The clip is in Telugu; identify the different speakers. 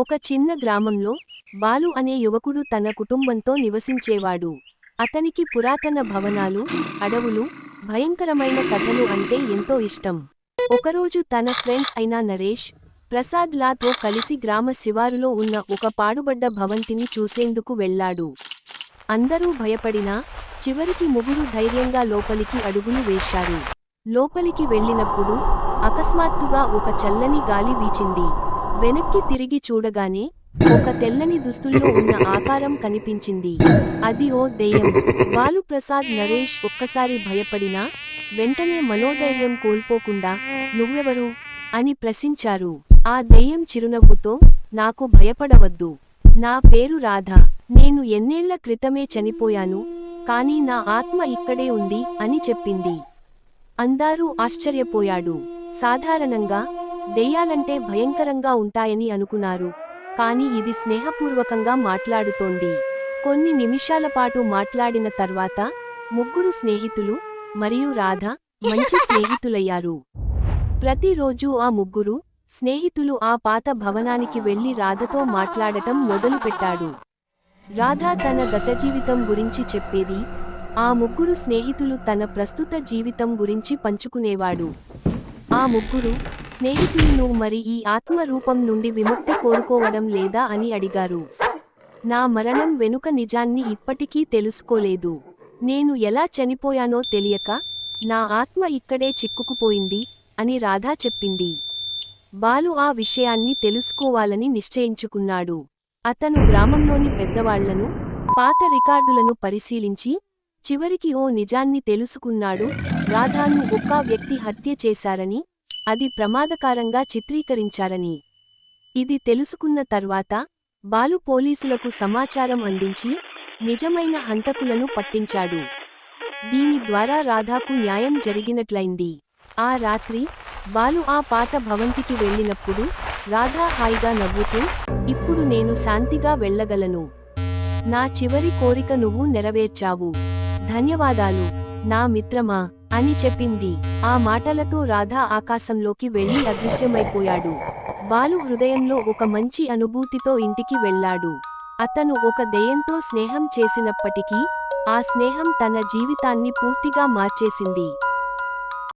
Speaker 1: ఒక చిన్న గ్రామంలో బాలు అనే యువకుడు తన కుటుంబంతో నివసించేవాడు. అతనికి పురాతన భవనాలు అడవులు భయంకరమైన కథలు అంటే ఎంతో ఇష్టం. ఒకరోజు తన ఫ్రెండ్స్ అయిన నరేష్ ప్రసాద్ లాతో కలిసి గ్రామ శివారులో ఉన్న ఒక పాడుబడ్డ భవంతిని చూసేందుకు వెళ్ళాడు. అందరూ భయపడినా చివరికి ముగ్గురు ధైర్యంగా లోపలికి అడుగులు వేశారు. లోపలికి వెళ్ళినప్పుడు అకస్మాత్తుగా ఒక చల్లని గాలి వీచింది. వెనక్కి తిరిగి చూడగానే ఒక తెల్లని దుస్తుల్లో ఉన్న ఆకారం కనిపించింది. అది ఓ దెయ్యం. బాలుప్రసాద్ నరేష్ ఒక్కసారి భయపడినా వెంటనే మనోధైర్యం కోల్పోకుండా నువ్వెవరు అని ప్రశ్నించారు. ఆ దెయ్యం చిరునవ్వుతో నాకు భయపడవద్దు. నా పేరు రాధ. నేను ఎన్నేళ్ళ క్రితమే చనిపోయాను. కానీ నా ఆత్మ ఇక్కడే ఉంది అని చెప్పింది. అందారూ ఆశ్చర్యపోయాడు. సాధారణంగా దెయ్యాలంటే భయంకరంగా ఉంటాయని అనుకున్నారు. కానీ ఇది స్నేహపూర్వకంగా మాట్లాడుతోంది. కొన్ని నిమిషాల పాటు మాట్లాడిన తర్వాత ముగ్గురు స్నేహితులు మరియు రాధ మంచి స్నేహితులయ్యారు. ప్రతిరోజు ఆ ముగ్గురు స్నేహితులు ఆ పాత భవనానికి వెళ్ళి రాధతో మాట్లాడటం మొదలుపెట్టాడు. రాధ తన గత జీవితం గురించి చెప్పేది ఆ ముగ్గురు స్నేహితులు తన ప్రస్తుత జీవితం గురించి పంచుకునేవాడు. ఆ ముగ్గురు స్నేహితులు మరి ఈ ఆత్మ రూపం నుండి విముక్తి కోరుకోవడం లేదా? అని అడిగారు. నా మరణం వెనుక నిజాన్ని ఇప్పటికీ తెలుసుకోలేదు. నేను ఎలా చనిపోయానో తెలియక నా ఆత్మ ఇక్కడే చిక్కుకుపోయింది అని రాధా చెప్పింది. బాలు ఆ విషయాన్ని తెలుసుకోవాలని నిశ్చయించుకున్నాడు. అతను గ్రామంలోని పెద్దవాళ్ళను పాత రికార్డులను పరిశీలించి చివరికి ఓ నిజాన్ని తెలుసుకున్నాడు. రాధాను ఒక్క వ్యక్తి హత్య చేశారని అది ప్రమాదకారంగా చిత్రీకరించారని. ఇది తెలుసుకున్న తర్వాత బాలు పోలీసులకు సమాచారం అందించి నిజమైన హంతకులను పట్టించాడు. దీని ద్వారా రాధాకు న్యాయం జరిగినట్లయింది. ఆ రాత్రి బాలు ఆ పాత భవంతికి వెళ్ళినప్పుడు రాధా హాయిగా నవ్వుతూ ఇప్పుడు నేను శాంతిగా వెళ్ళగలను. నా చివరి కోరిక నువ్వు నెరవేర్చావు. ధన్యవాదాలు. నా మిత్రమా అని చెప్పింది. ఆ మాటలతో రాధా ఆకాశంలోకి వెళ్ళి అదృశ్యమైపోయాడు. బాలు హృదయంలో ఒక మంచి అనుభూతితో ఇంటికి వెళ్ళాడు. అతను ఒక దెయ్యంతో స్నేహం చేసినప్పటికీ ఆ స్నేహం తన జీవితాన్ని పూర్తిగా మార్చేసింది.